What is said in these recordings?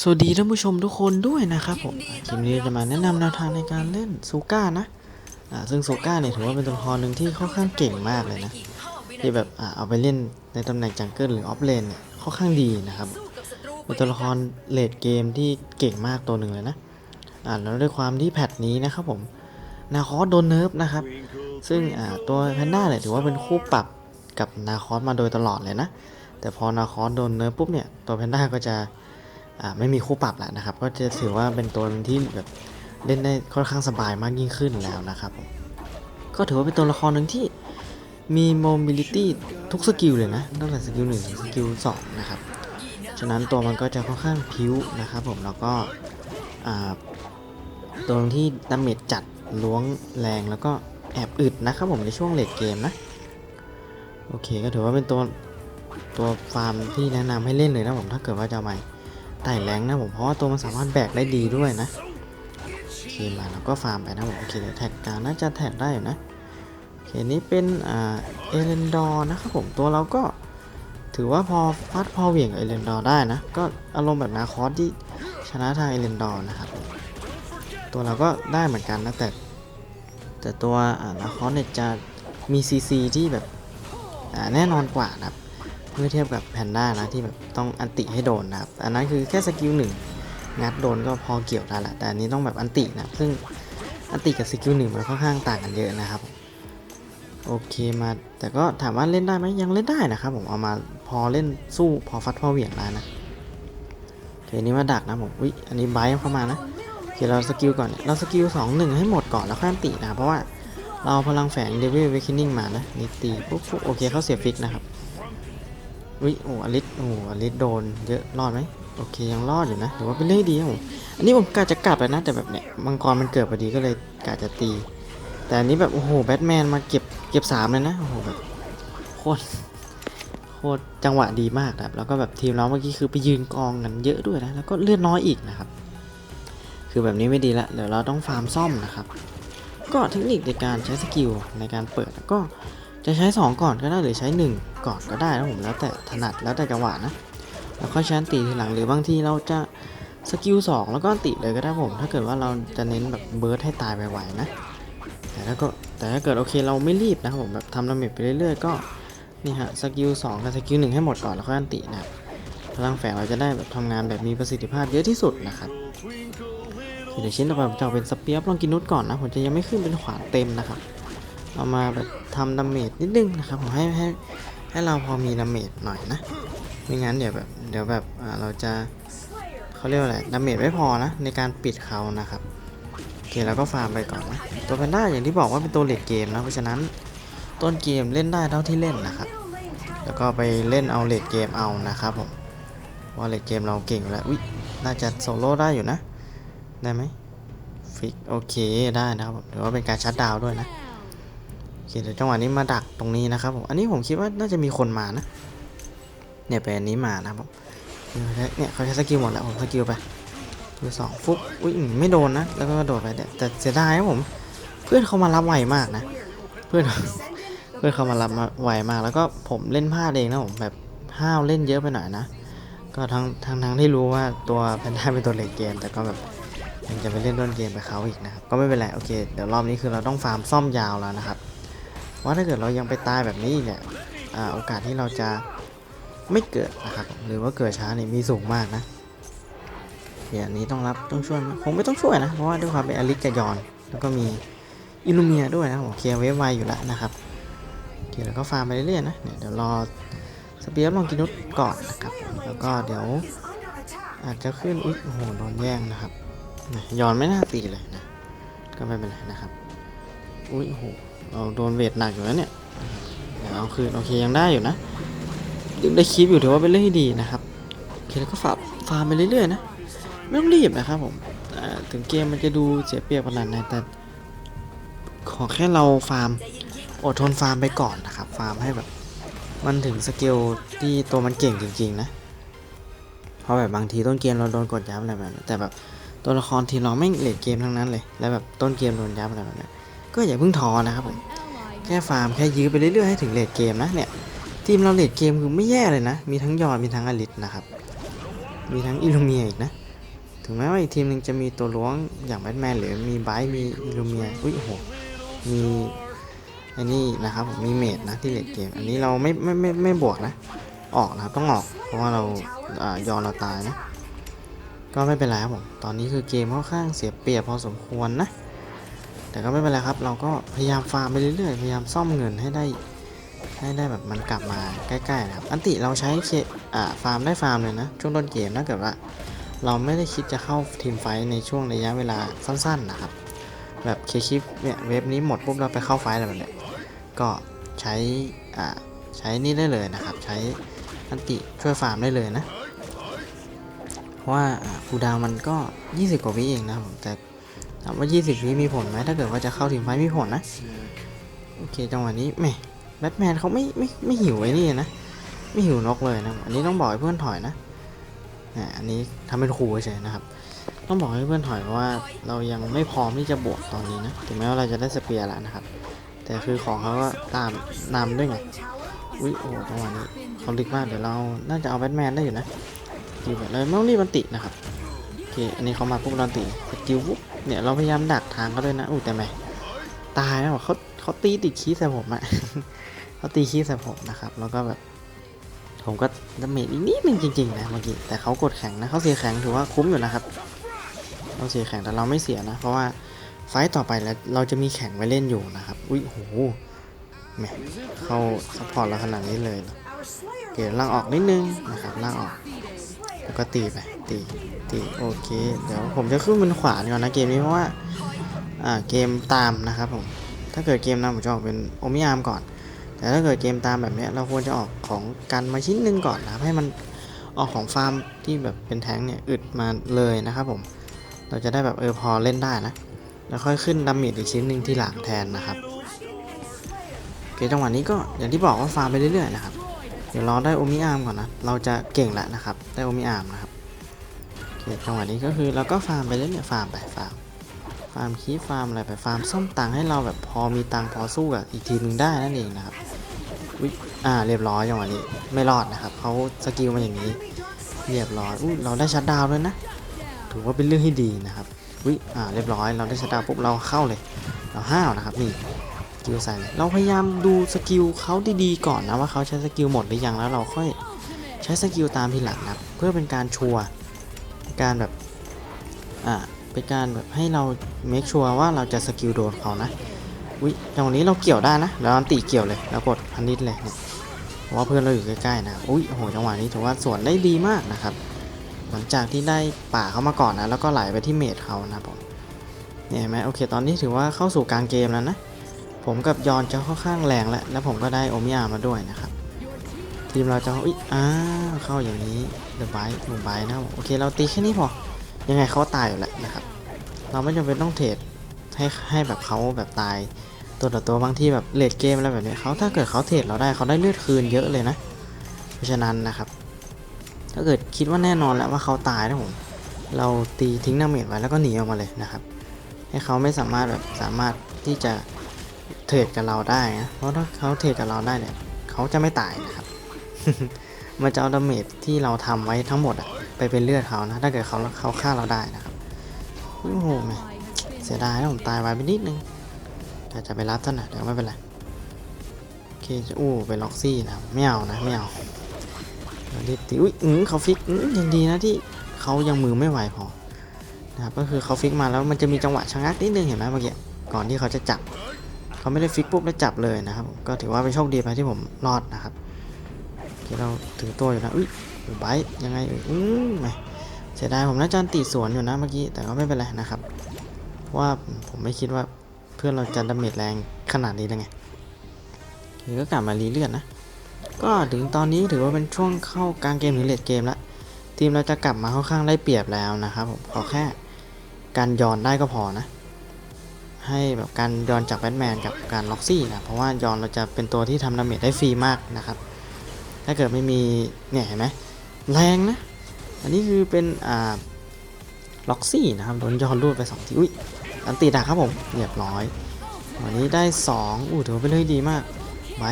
สวัสดีท่านผู้ชมทุกคนด้วยนะครับผมอะคลิปนี้จะมาแนะนำแนวทางในการเล่นซูก้านะอ่าซึ่งซูก้าเนี่ยถือว่าเป็นตัวละครหนึ่งที่ค่อนข้างเก่งมากเลยนะที่แบบอ่าเอาไปเล่นในตำแหน่งจังเกิลหรือออฟเลนเนี่ยค่อนข้างดีนะครับเป็นตัวละครเลดเกมที่เก่งมากตัวหนึ่งเลยนะอ่าแล้วด้วยความที่แพทนี้นะครับผมนาคอสโดนเนิร์ฟนะครับ ซึ่งอ่าตัวแพนด้าเนี่ยถือว่าเป็นคู่ปรับกับนาคอสมาโดยตลอดเลยนะแต่พอนาคอสโดนเนิร์ฟปุ๊บเนี่ยตัวแพนด้าก็จะอ่า ไม่มีคู่ปรับแล้วนะครับ ก็จะถือว่าเป็นตัวที่แบบเล่นได้ค่อนข้างสบายมากยิ่งขึ้นแล้วนะครับผมก็ถือว่าเป็นตัวละครหนึ่งที่มีโมบิลิตี้ทุกสกิลเลยนะตั้งแต่สกิลหนึ่งถึงสกิลสองนะครับ ฉะนั้นตัวมันก็จะค่อนข้างพิ้วนะครับผมแล้วก็ตัวที่ดาเมจจัดล้วงแรงแล้วก็แอบอึดนะครับผมในช่วงเลดเกมนะโอเคก็ถือว่าเป็นตัวตัวฟาร์มที่แนะนำให้เล่นเลยนะผมถ้าเกิดว่าจะมา ไต่แรงนะผมเพราะว่าตัวมันสามารถแบกได้ดีด้วยนะโอเคมาแล้วก็ฟาร์มไปนะผมโอเคเดี๋ยวแท็กกลางน่าจะแท็กได้อยู่นะโอเคนี้เป็นอ่าเอเลนดอร์นะครับผมตัวเราก็ถือว่าพอฟัดพอเหวี่ยงเอเลนดอร์ได้นะ ก็อารมณ์แบบนาคอสที่ชนะทางเอเลนดอร์นะครับตัวเราก็ได้เหมือนกันนะแต่แต่ตัวอ่านาคอสเนี่ยจะมีซีซีที่แบบอ่าแน่นอนกว่านะครับ เมื่อเทียบกับแพนด้านะที่แบบต้องอันติให้โดนนะครับอันนั้นคือแค่สกิลหนึ่งงัดโดนก็พอเกี่ยวได้ละแต่อันนี้ต้องแบบอันตินะซึ่งอันติกับสกิลหนึ่งมันค่อนข้างต่างกันเยอะนะครับโอเคมาแต่ก็ถามว่าเล่นได้ไหมยังเล่นได้นะครับผมเอามาพอเล่นสู้พอฟัดพอเหวี่ยงได้วนะโอเคนี้มาดักนะผมอุ้ยอันนี้ไบค์เข้ามานะโอเคเราสกิลก่อนเราสกิลสองหนึ่งให้หมดก่อนแล้วค่อยอันตินะเพราะว่าเราพลังแฝงเดวิลเวคินิ่งมานะนี่ตีปุ๊บปุ๊บโอเคเขาเสียฟิกนะครับ อุ้ยโอ้อลิสโอ้อลิสโดนเยอะรอดไหมโอเคยังรอดอยู่นะถือว่าเป็นเรื่องดีครับผมอันนี้ผมกะจะกลับแล้วนะแต่แบบเนี่ยมังกรมันเกิดพอดีก็เลยกะจะตี แต่อันนี้แบบโอ้โหแบทแมนมาเก็บเก็บสามเลยนะโอ้โหแบบโคตรโคตรจังหวะดีมากครับแล้วก็แบบทีมเราเมื่อกี้คือไปยืนกองกันเยอะด้วยนะแล้วก็เลือดน้อยอีกนะครับ คือแบบนี้ไม่ดีละเดี๋ยวเราต้องฟาร์มซ่อมนะครับ ก็เทคนิคในการใช้สกิลในการเปิดก็ จะใช้ 2 ก่อนก็ได้หรือใช้ 1 ก่อนก็ได้นะผมแล้วแต่ถนัดแล้วแต่จังหวะนะ แล้วค่อยใช้อันตีทีหลังหรือบางทีเราจะสกิล2แล้วก็อันติเลยก็ได้ผม ถ้าเกิดว่าเราจะเน้นแบบเบิร์ดให้ตายไวๆนะ แต่ถ้าก็แต่ถ้าเกิดโอเคเราไม่รีบนะครับผมแบบทำดาเมจไปเรื่อยๆก็นี่ฮะสกิล2กับสกิล1ให้หมดก่อนแล้วค่อยอันตินะครับพลังแฝงเราจะได้แบบทำงานแบบมีประสิทธิภาพเยอะที่สุดนะครับเดี๋ยวชิ้นต่อไปผมจะเอาเป็นสเปียร์ลองกินนุชก่อนนะผมจะยังไม่ขึ้นเป็นขวานเต็มนะครับ เอามาแบบทำดาเมจนิดนึงนะครับผมให้ให้ให้เราพอมีดาเมจหน่อยนะไม่งั้นเดี๋ยวแบบเดี๋ยวแบบเราจะเขาเรียกว่าอะไรดาเมจไม่พอนะในการปิดเขานะครับโอเคแล้วก็ฟาร์มไปก่อนนะตัวแพนด้าอย่างที่บอกว่าเป็นตัวเลดเกมนะเพราะฉะนั้นต้นเกมเล่นได้เท่าที่เล่นนะครับ แล้วก็ไปเล่นเอาเลดเกมเอานะครับผมว่าเลดเกมเราเก่งแล้วอุ้ยน่าจะโซโล่ได้อยู่นะ ได้ไหมฟิกโอเคได้นะครับผมถือว่าเป็นการชัดดาวด้วยนะ เคเดี๋ยวจังหวะนี้มาดักตรงนี้นะครับผม อันนี้ผมคิดว่าน่าจะมีคนมานะ เนี่ยไปอันนี้มานะครับผมเนี่ยเขาใช้สกิลหมดแล้วผมสกิลไปคือสองฟุ๊กอุ้ยไม่โดนนะ แล้วก็โดดไปแต่เสียดายครับผม เพื่อนเขามารับไวมากนะ เพื่อนเพื่อนเขามารับมาไวมาก แล้วก็ผมเล่นพลาดเองนะผมแบบห้าวเล่นเยอะไปหน่อยนะ ก็ทั้งทั้งทั้งที่รู้ว่าตัวแพนด้าเป็นตัวเล็กเกม แต่ก็แบบยังจะไปเล่นต้นเกมไปเขาอีกนะครับ ก็ไม่เป็นไร โอเค เดี๋ยวรอบนี้คือเราต้องฟาร์มซ่อมยาวแล้วนะครับ ว่าถ้าเกิดเรายังไปตายแบบนี้เนี่ยอ่าโอกาสที่เราจะไม่เกิดนะครับหรือว่าเกิดช้าเนี่ยมีสูงมากนะเดี๋ยวนี้ต้องรับต้องช่วยคงไม่ต้องช่วยนะ เพราะว่าด้วยความเป็นอลิกับยอน แล้วก็มีอิลูเมียด้วยนะผมเคลียร์เวฟไวอยู่แล้วนะครับโอเคแล้วก็ฟาร์มไปเรื่อยๆนะเดี๋ยวรอสเปียร์ลองกินุสก่อนนะครับ แล้วก็เดี๋ยวอาจจะขึ้นอุ๊ยโอ้โหโดนแย่งนะครับยอนไม่น่าตีเลยนะ ก็ไม่เป็นไรนะครับ อุ้ยโอ้โห เราโดนเวทหนักอยู่แล้วเนี่ยเอาคืนโอเคยังได้อยู่นะยังได้คลิปอยู่ถือว่าเป็นเรื่องที่ดีนะครับโอเคแล้วก็ฟาร์มฟาร์มไปเรื่อยๆนะไม่ต้องรีบนะครับผมถึงเกมมันจะดูเสียเปรียบขนาดไหนแต่ขอแค่เราฟาร์มอดทนฟาร์มไปก่อนนะครับฟาร์มให้แบบมันถึงสเกลที่ตัวมันเก่งจริงๆนะเพราะแบบบางทีต้นเกมเราโดนกดยับอะไรแบบนี้แต่แบบตัวละครทีเราไม่เลดเกมทั้งนั้นเลย แล้วแบบต้นเกมโดนยับอะไรแบบนี้ ก็อย่าเพิ่งท้อนะครับผมแค่ฟาร์มแค่ยื้อไปเรื่อยๆให้ถึงเลดเกมนะเนี่ยทีมเราเลดเกมคือไม่แย่เลยนะ มีทั้งยอดมีทั้งอลิสนะครับมีทั้งอิลูเมียอีกนะ ถึงแม้ว่าอีกทีมหนึ่งจะมีตัวล้วงอย่างแบทแมนหรือมีไบร์ทมีอิลูเมียอุ้ยโหมีอ้นี่นะครับผมมีเมดนะที่เลดเกม อันนี้เราไม่ไม่ไม่ไม่บวกนะ ออกนะครับต้องออกเพราะว่าเราอ่ายอมเราตายนะ ก็ไม่เป็นไรครับผมตอนนี้คือเกมค่อนข้างเสียเปรียบพอสมควรนะ แต่ก็ไม่เป็นไรครับ เราก็พยายามฟาร์มไปเรื่อยๆ พยายามซ่อมเงินให้ได้ ให้ได้แบบมันกลับมาใกล้ๆนะครับ อันติเราใช้เคอ่าฟาร์มได้ฟาร์มเลยนะ ช่วงต้นเกมถ้าเกิดว่า เราไม่ได้คิดจะเข้าทีมไฟในช่วงระยะเวลาสั้นๆนะครับ แบบเคคลิปเนี่ยเว็บนี้หมดปุ๊บเราไปเข้าไฟอะไรแบบเนี้ยก็ใช้อ่าใช้นี่ได้เลยนะครับ ใช้อันติช่วยฟาร์มได้เลยนะ เพราะว่าคูดาวมันก็ 20 กว่าวิเองนะผมแต่ ถามว่า 20วิมีผลไหมถ้าเกิดว่าจะเข้าทีมไฟมีผลนะ โอเคจังหวะนี้แม่แบทแมนเขาไม่ไม่ไม่หิวไอ้นี่นะ ไม่หิวนกเลยนะ อันนี้ต้องบอกให้เพื่อนถอยนะอ่าอันนี้ทำเป็นครูเฉยนะครับ ต้องบอกให้เพื่อนถอยเพราะว่าเรายังไม่พร้อมที่จะบวกตอนนี้นะ ถึงแม้ว่าเราจะได้สเปียร์แล้วนะครับ แต่คือของเขาก็ตามนำด้วยไง อุ้ยโอ้จังหวะนี้เขาลึกมากเดี๋ยวเราน่าจะเอาแบทแมนได้อยู่นะดีแบบเลยไม่ต้องรีบมันตินะครับ โอเค อันนี้เขามาปุ๊บเราติสกิลปุ๊บ เนี่ยเราพยายามดักทางเขาด้วยนะอู้แต่ไม่ตายแล้วเขาเขาตีติดคีย์ใส่ผมอะเขาตีคีย์ใส่ผมนะครับ แล้วก็แบบผมก็ดาเมจอีกนิดนึงจริงๆนะเมื่อกี้แต่เขากดแข็งนะเขาเสียแข็งถือว่าคุ้มอยู่นะครับเราเสียแข็งแต่เราไม่เสียนะ เพราะว่าไฟต่อไปแล้วเราจะมีแข่งไว้เล่นอยู่นะครับ อุ้ยโหแหมเขาซัพพอร์ตเราขนาดนี้เลยเกล่างออกนิดนึงนะครับล่างออกแล้วก็ตีไปตี ตีโอเค เดี๋ยวผมจะขึ้นบนขวาก่อนนะเกมนี้เพราะว่าอ่าเกมตามนะครับผม ถ้าเกิดเกมนำผมจะออกเป็นโอมิยามก่อน แต่ถ้าเกิดเกมตามแบบนี้เราควรจะออกของกันมาชิ้นหนึ่งก่อนนะครับให้มันออกของฟาร์มที่แบบเป็นแทงเนี่ยอึดมาเลยนะครับผม เราจะได้แบบเออพอเล่นได้นะ แล้วค่อยขึ้นดาเมจอีกชิ้นหนึ่งที่หลังแทนนะครับโอเคจังหวะนี้ก็อย่างที่บอกว่าฟาร์มไปเรื่อยๆนะครับ เดี๋ยวรอได้โอมิอาร์มก่อนนะ เราจะเก่งแล้วนะครับ ได้โอมิอาร์มนะครับ อเคจังหวะนี้ก็คือเราก็ฟาร์มไปเรื่อยฟาร์มไปฟาร์มฟาร์มคีฟาร์มอะไรไปฟาร์มซ่อมตังค์ให้เราแบบพอมีตังค์พอสู้กับอีกทีมหนึ่งได้นั่นเองนะครับอุ๊ยอ่าเรียบร้อยจังหวะนี้ไม่รอดนะครับเขาสกิลมาอย่างนี้ เรียบร้อยอุ้ยเราได้ชัดดาวน์ด้วยนะถือว่าเป็นเรื่องที่ดีนะครับอุ้ยอ่าเรียบร้อยเราได้ชัดดาวปุ๊บเราเข้าเลย เราห้าวนะครับนี่สกิลใส่เลยเราพยายามดูสกิลเขาดีๆก่อนนะว่าเขาใช้สกิลหมดหรือยังแล้วเราค่อยใช้สกิลตามทีหลังนะเพื่อเป็นการชัวร์ การแบบ อ่า เป็นการแบบให้เราเมคชัวร์ว่าเราจะสกิลโดนเขานะอุ้ยจังนี้เราเกี่ยวได้นะแล้วอันติเกี่ยวเลย แล้วกดพันนิดเลยเนี่ยเพราะว่าเพื่อนเราอยู่ใกล้ๆนะอุ้ยโหจังหวะนี้ถือว่าสวนได้ดีมากนะครับ หลังจากที่ได้ป่าเขามาก่อนนะแล้วก็ไหลไปที่เมดเขานะผมเนี่ยเห็นไหมโอเค ตอนนี้ถือว่าเข้าสู่กลางเกมแล้วนะผมกับยอนจะค่อนข้างแรงแล้วแล้วผมก็ได้โอมิอามาด้วยนะครับ ทีมเราจะอุ้ยอ้าวเข้าอย่างนี้เดอะไบต์หนุ่มไบต์นะโอเคเราตีแค่นี้พอ ยังไงเขาตายอยู่แล้วนะครับ เราไม่จำเป็นต้องเทรดให้ให้แบบเขาแบบตายตัวต่อตัวบางที่แบบเลดเกมอะไรแบบเนี้ยเขาถ้าเกิดเขาเทรดเราได้เขาได้เลือดคืนเยอะเลยนะ เพราะฉะนั้นนะครับ ถ้าเกิดคิดว่าแน่นอนแล้วว่าเขาตายนะผมเราตีทิ้งดาเมจไว้แล้วก็หนีออกมาเลยนะครับ ให้เขาไม่สามารถแบบสามารถที่จะเทรดกับเราได้นะเพราะถ้าเขาเทรดกับเราได้เนี่ยเขาจะไม่ตายนะครับ มันจะเอาดาเมจที่เราทำไว้ทั้งหมดอะไปเป็นเลือดเขานะ ถ้าเกิดเขาเขาฆ่าเราได้นะครับโอ้โหเสียดายนะผมตายไวไปนิดนึงแต่จะไปรับท่านนะเดี๋ยวไม่เป็นไรโอเคจะอู้ไปล็อกซี่นะไม่เอานะไม่เอาดี๋ยวรีบตีอุ้ยอืเขาฟิกอืยังดีนะที่เขายังมือไม่ไหวพอนะครับก็คือเขาฟิกมาแล้วมันจะมีจังหวะชะงักนิดนึงเห็นไหมเมื่อกี้ก่อนที่เขาจะจับ เขาไม่ได้ฟิกปุ๊บแล้วจับเลยนะครับ ก็ถือว่าเป็นโชคดีไปที่ผมรอดนะครับ เคเราถือตัวอยู่นะอุ้ยไบยังไงอืมไเสียดายผมน่าจะตีสวนอยู่นะเมื่อกี้แต่ก็ไม่เป็นไรนะครับ ว่าผมไม่คิดว่าเพื่อนเราจะดาเมจแรงขนาดนี้เลยไงหรือก็กลับมารีเลือดนะ ก็ถึงตอนนี้ถือว่าเป็นช่วงเข้ากลางเกมหรือเลดเกมแล้วทีมเราจะกลับมาค่อนข้างได้เปรียบแล้วนะครับผมขอแค่การย้อนได้ก็พอนะ ให้แบบการย้อนจากแบทแมนกับการล็อกซี่นะเพราะว่าย้อนเราจะเป็นตัวที่ทำดาเมจได้ฟรีมากนะครับ ถ้าเกิดไม่มีเนี่ยเห็นไหมแรงนะ อันนี้คือเป็นอ่าล็อกซี่นะครับโดนย้อนรูดไปสองทีอุ้ยอันตีดักครับผมเรียบร้อย วันนี้ได้ 2อู้ถือว่าเป็นเรื่องดีมากไว้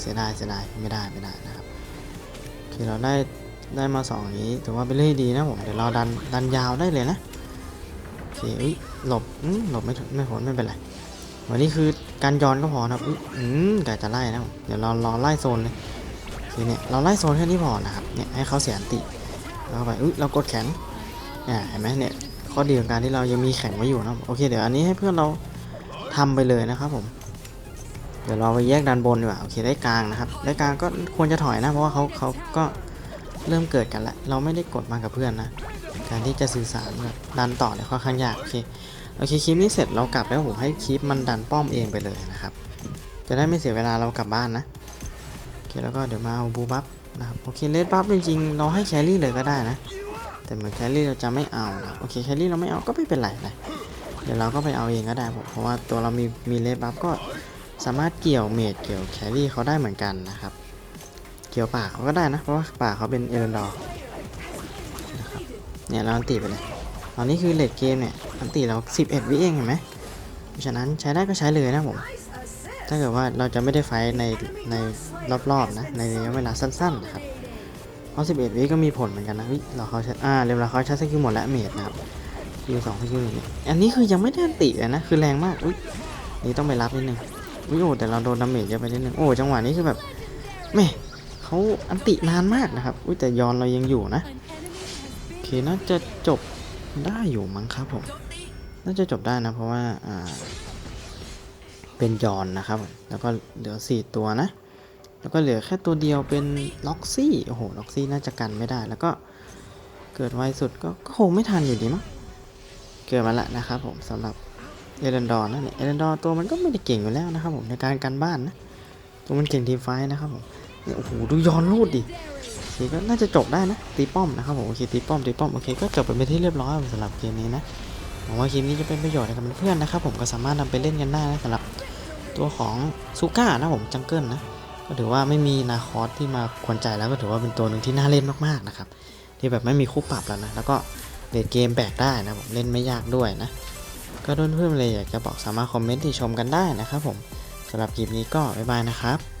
เสียดายเสียดายไม่ได้ไม่ได้นะครับคือเราได้ได้มาสองอย่างนี้ถือว่าเป็นเรื่องดีนะผมเดี๋ยวเราดันดันยาวได้เลยนะโอเคอุ้ยหลบอืมหลบไม่ไม่ผลไม่เป็นไรวันนี้คือการย้อนก็พอนะครับอืมกะจะไล่นะผมเดี๋ยวเรารอไล่โซนเลย โอเนี่ยเราไล่โซนแค่นี้พอนะครับเนี่ยให้เขาเสียอันติแล้วก็ไปอุ้ยเรากดแข็งอ่าเห็นไหมเนี่ยข้อดีของการที่เรายังมีแข็งไว้อยู่นะโอเคเดี๋ยวอันนี้ให้เพื่อนเราทำไปเลยนะครับผมเดี๋ยวเราไปแยกด้านบนดีกว่าโอเคได้กลางนะครับได้กลางก็ควรจะถอยนะเพราะว่าเขาเขาก็เริ่มเกิดกันแล้วเราไม่ได้กดมากับเพื่อนนะการที่จะสื่อสารแบบดันต่อเนี่ยค่อนข้างยากโอเคโอเคคลิปนี้เสร็จเรากลับแล้วผมให้คลิปมันดันป้อมเองไปเลยนะครับ จะได้ไม่เสียเวลาเรากลับบ้านนะ เคแล้วก็เดี๋ยวมาเอาบูบัฟนะครับโอเคเลดบัฟจริงๆเราให้แครี่เลยก็ได้นะ แต่เหมือนแครี่เราจะไม่เอานะโอเคแครี่เราไม่เอาก็ไม่เป็นไรนะเดี๋ยวเราก็ไปเอาเองก็ได้ผมเพราะว่าตัวเรามีมีเลดบัฟก็สามารถเกี่ยวเมดเกี่ยวแครี่เขาได้เหมือนกันนะครับ เกี่ยวป่าเขาก็ได้นะเพราะว่าป่าเขาเป็นเอเรนดอร์นะครับเนี่ยเราอันตีไปเลยตอนนี้คือเลดเกมเนี่ยอันตีเรา 11 วิเองเห็นไหมฉะนั้นใช้ได้ก็ใช้เลยนะผม ถ้าเกิดว่าเราจะไม่ได้ไฟในในรอบๆนะในระยะเวลาสั้นๆนะครับเพราะ11วิก็มีผลเหมือนกันนะวิเราเขาใช้อ่าเรียบร้อยเขาใช้สกิลหมดแล้วเมดนะครับสกิลสองสกิลหนึ่งเนี่อันนี้คือยังไม่ได้อันติเลยนะคือแรงมากอุ้ยนี่ต้องไปรับนิดนึงวิโอแต่เราโดนดาเมจเยอะไปนิดนึงโอ้จังหวะนี้คือแบบแม่เขาอันตินานมากนะครับอุ้ยแต่ยอนเรายังอยู่นะโอเคน่าจะจบได้อยู่มั้งครับผมน่าจะจบได้นะเพราะว่าอ่า เป็นยอนนะครับ แล้วก็เหลือสี่ตัวนะ แล้วก็เหลือแค่ตัวเดียวเป็นล็อกซี่ โอ้โห ล็อกซี่น่าจะกันไม่ได้ แล้วก็เกิดไวสุดก็คงไม่ทันอยู่ดีมั้ง เกิดมาละนะครับผมสำหรับเอเรนดอร์นะเนี่ยเอเรนดอร์ตัวมันก็ไม่ได้เก่งอยู่แล้วนะครับผมในการกันบ้านนะ ตัวมันเก่งทีมไฟนะครับผมเนี่ยโอ้โห ดูย้อนรูดดิโอเคก็น่าจะจบได้นะ ตีป้อมนะครับผม โอเค ตีป้อม ตีป้อม โอเค ก็จบไปเป็นที่เรียบร้อยสำหรับเกมนี้นะหวังว่าเกมนี้จะเป็นประโยชน์ให้กับเพื่อนๆนะครับผมก็สามารถนำไปเล่นกันได้นะสำหรับ ตัวของซูก้านะผมจังเกิลนะก็ถือว่าไม่มีนาคอสที่มาควนใจแล้วก็ถือว่าเป็นตัวหนึ่งที่น่าเล่นมากๆนะครับที่แบบไม่มีคู่ปรับแล้วนะแล้วก็เล่นเกมแบกได้นะผมเล่นไม่ยากด้วยนะก็เพื่อนๆเลยอยากจะบอกสามารถคอมเมนต์ที่ชมกันได้นะครับผมสำหรับคลิปนี้ก็บ๊ายบายนะครับ